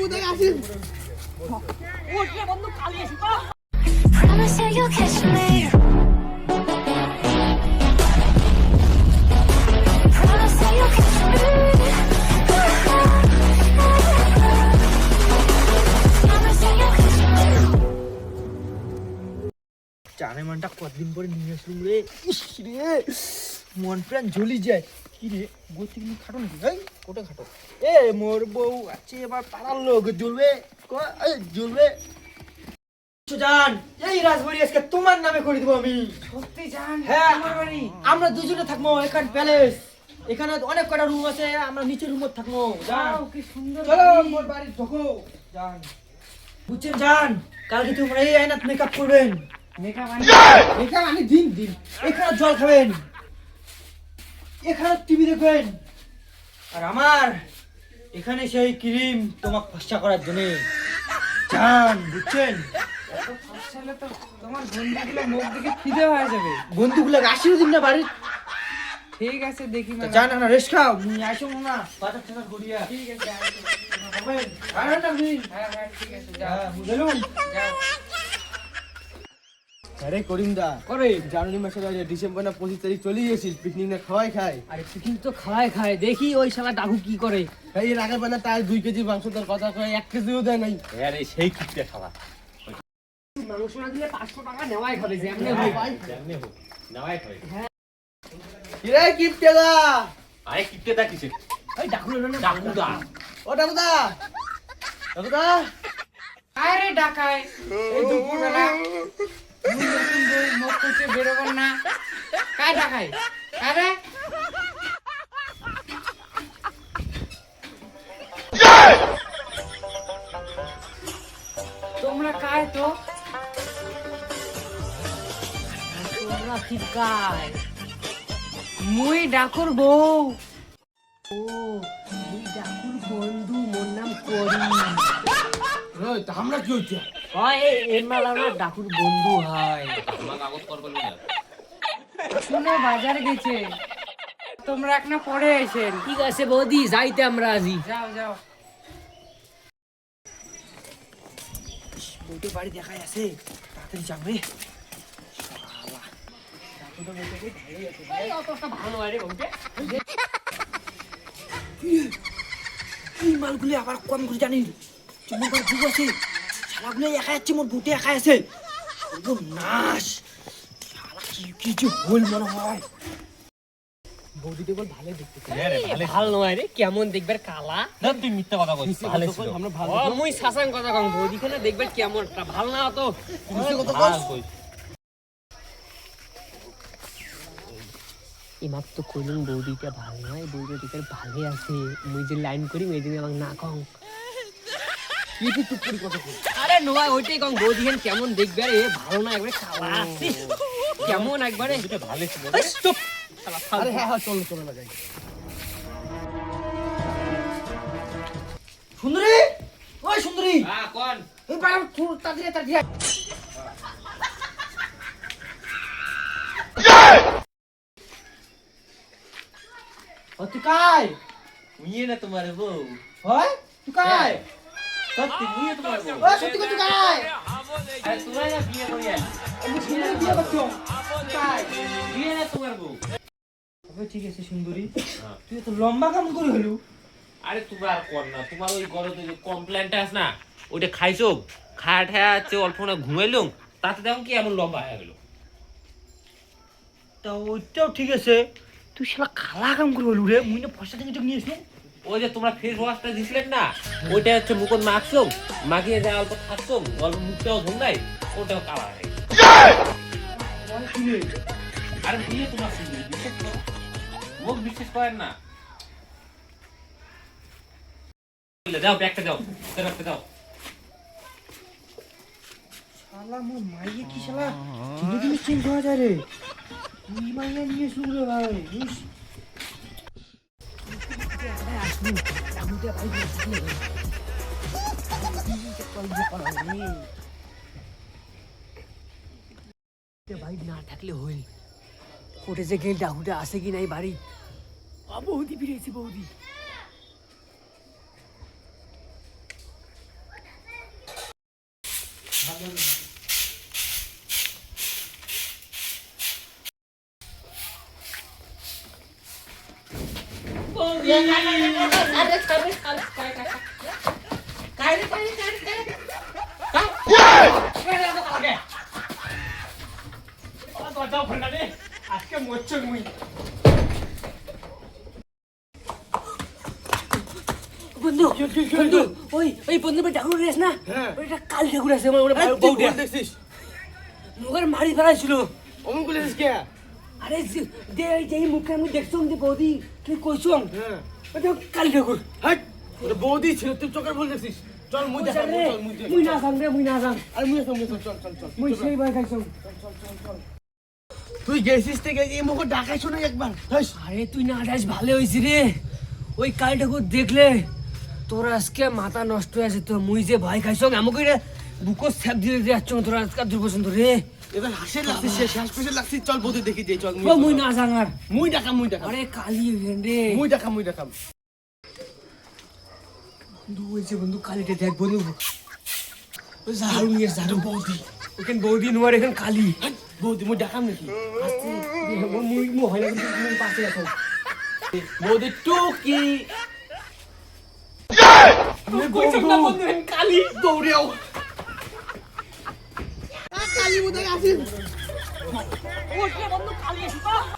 মুদে আসিস Promise you you'll catch me. Promise you you'll catch me. Promise you you'll catch me. চানে মানটা কতদিন পরে নিয়ে আসলুম রে ইস রে মন প্রাণ জ্বলি যায়। কি রে গতি কিন্তু খাটো নাকি? এই কোটে খাটো। এ মোর বউ আছে এবার পাড়ার লোক জ্বলবে। জ্বলবে। জান এই রাজবাড়ি আজকে তোমার নামে করে দেবো আমি। সত্যি জান হ্যাঁ বাড়ি? আমরা দুজনে থাকব এখানে প্যালেস। এখানে অনেক কটা রুম আছে আমরা নিচের রুমে থাকব। যাও, কি সুন্দর চলো মোর বাড়ি ঢোকো। জান। বুঝছেন জান কালকে তোমরা এই আয়নাত মেকআপ করবেন। মেকআপ আনি। এখানে আমি দিন দিন। এখানে জল খাবেন। এখানে টিভি দেখবেন। আর আমার এখানে সেই ক্রিম তোমাকে ফসা করার জন্য। জান বুঝছেন? তোমার বন্ধুগুলো মুখ দেখে খিদে হয়ে যাবে। বন্ধুগুলো আসিও দিন না বাড়ি ঠিক আছে দেখি না রেস্ট খাও। আসো না বাজার টাজার করিয়া ঠিক আছে হ্যাঁ হ্যাঁ ঠিক আছে যাও। হ্যাঁ, বুঝলেন? যাও। আরে করিম দা করে জানুয়ারি মাসের আগে ডিসেম্বর না পঁচিশ তারিখ চলে গেছিস পিকনিক না খাওয়াই খাই আরে পিকনিক তো খায় খায় দেখি ওই শালা ডাকু কি করে। এই এর আগের বেলা তার দুই কেজি মাংস তোর কথা কয়ে এক কেজিও দেয় নাই। আরে সেই কিপটে খাওয়া। মাংস না দিলে পাঁচশো টাকা নেওয়াই হবে যে এমনি জানলে হোক নাওয়াই খাবে কিরে কিপটে দা? আরে কিপটে দা কিসে ওই ডাকু না ডাকুদা। ও ডাকুদা ডাকুদা। আরে ডাকায়। এই দুপুরবেলা নতুন বউ। মুখ করছে বেরোবেন না কায় ডাকায় আরে তোমরা কায় তো তোমরা কি কায় মুই ডাকুর বউ ও তুই ডাকুর বন্ধু মোর নাম করি আমরা কি হচ্ছে হয় এর মালা ডাকুর বন্ধু হয়। শুনে বাজার গেছে। তোমরা একটা পরে এসেন। ঠিক আছে বৌদি যাইতে আমরা আজি। যাও যাও। বউটির বাড়ি দেখাই আছে। তাড়াতাড়ি যাবে এই মালগুলি আবার কম করে জানি? যুগ আছে শালাগুলো একা যাচ্ছে মোর বুটে একা আছে। নাশ। শালা কি মনে হয়। বল ভালো দেখতে ভালো নয় রে কেমন দেখবার কালা? না তুই মিথ্যা কথা বলছিস ভালো ছিল। আমরা ভালো মুই সাসাং কথা কম বৌদিখানে দেখবার কেমন একটা না তো এমাক কইলুম বৌদিটা ভালো নয় বৌদিটা ভালো আছে। মুই যে লাইন করি মেয়ে দিনে আমাকে না কং কি তুই কথা আরে নয় ওইটাই কং বৌদিখান কেমন দেখবে? রে ভালো না একবারে কেমন একবারে? এটা ভালো ছিল চুপ। আরে হ্যাঁ হ্যাঁ চলো চলো না যাই। সুন্দরী! ওই সুন্দরী! হ্যাঁ কোন? এই তাড়াতাড়ি আয়। ও তুই কাই? নিয়ে না তোমার বউ। হয়? তুই কাই? সত্যি নিয়ে তোমার ও সত্যি কথা কাই আরে তোমরা না বিয়ে করিয়া আমি সুন্দরী বিয়ে করছ কাই বিয়ে না তোমার বউ ঠিক আছে সুন্দরী হ্যাঁ। তুই তো লম্বা কাম করে হলো আরে তোমরা আর কর না তোমার ওই গরতে যে কমপ্লেনটা আছে না ওইটা খাইছো? খায়া ঠায়া আছে অল্প না ঘুমাইলুম তাতে দেখো কি এমন লম্বা হয়ে গেল। তা ওইটাও ঠিক আছে। তুই শালা খালা কাম করে হলো রে মুই না ফসা থেকে নিয়ে এসে ওই যে তোমরা ফেস ওয়াশটা দিছিলেন না, ওইটা হচ্ছে মুখত মাখছো মাখিয়ে যা অল্প থাকছো অল্প মুখটাও ধুন্দাই ওটাও কালা হয়ে। আরে বিয়ে তোমার মুখ বিশ্বাস করেন না। দাও, ব্যাগটা দাও ব্যাগটা দাও। শালা, মোর মাইয়ে কি শালা? দিনে দিনে চেঞ্জ হওয়া যায় রে। তুই মাইয়ে নিয়ে শুরু রে ভাই বাড়ি না থাকলে হইল কোটে যে গেল ডাকুটা আসে কি নাই বাড়ি বৌদি ফিরেছে বৌদি ভালো আজকে মরছে মুই বন্ধু বন্ধু ওই ওই বন্ধু ঠাকুর রেস না? হ্যাঁ। ওইটা কাল ঠাকুর আছে আমার বউ দেখছিস মুখের মারি ফেলাইছিল। অমন বলেছিস কে? আরে দে যেই মুখে আমি দেখছম যে বৌদি তুই হ্যাঁ। ওটা কাল হাট! ওটা বৌদি ছিল তুই চোখের ভুল দেখছিস। চল মুই দেখা রে চল মুই দেখ মুই না যাম রে মুই না যাম। আরে মুই আসলাম চল চল চল চল। মুই সেই ভাই তুই গেছিস থেকে এই মুখ ডাকাই শোনা একবার? আরে তুই না ভালো হয়েছি রে। ওই দেখলে তোর আজকে মাথা নষ্ট হয়ে আছে তো মুই যে ভয় খাইছম আমাকে বুকো স্যাপ দিয়ে দিয়ে যাচ্ছ তোর আজকে দুর্বসন্ত রে। এবার হাসে লাগছিস শেষ হাস পেশে লাগছিস চল বৌদি দেখি যাই চল ও মুই না যাং মুই ডাকা মুই ডাকা আরে কালি রে মুই ডাকা মুই ডাকা বন্ধু বলছে বন্ধু কালিটা দেখ বন্ধু। ওই ঝাড়ু নিয়ে ঝাড়ু। বৌদি। ওখানে বৌদি নোয়ার এখানে কালি। বৌদি মুই ডাকাম নাকি? মুই মুই হয় না কিন্তু পাশে আছো। বৌদি টুকি। বন্ধু এখানে কালি দৌড়িয়াও কালী মুদে আসিস ওটা বন্ধু কালি আছে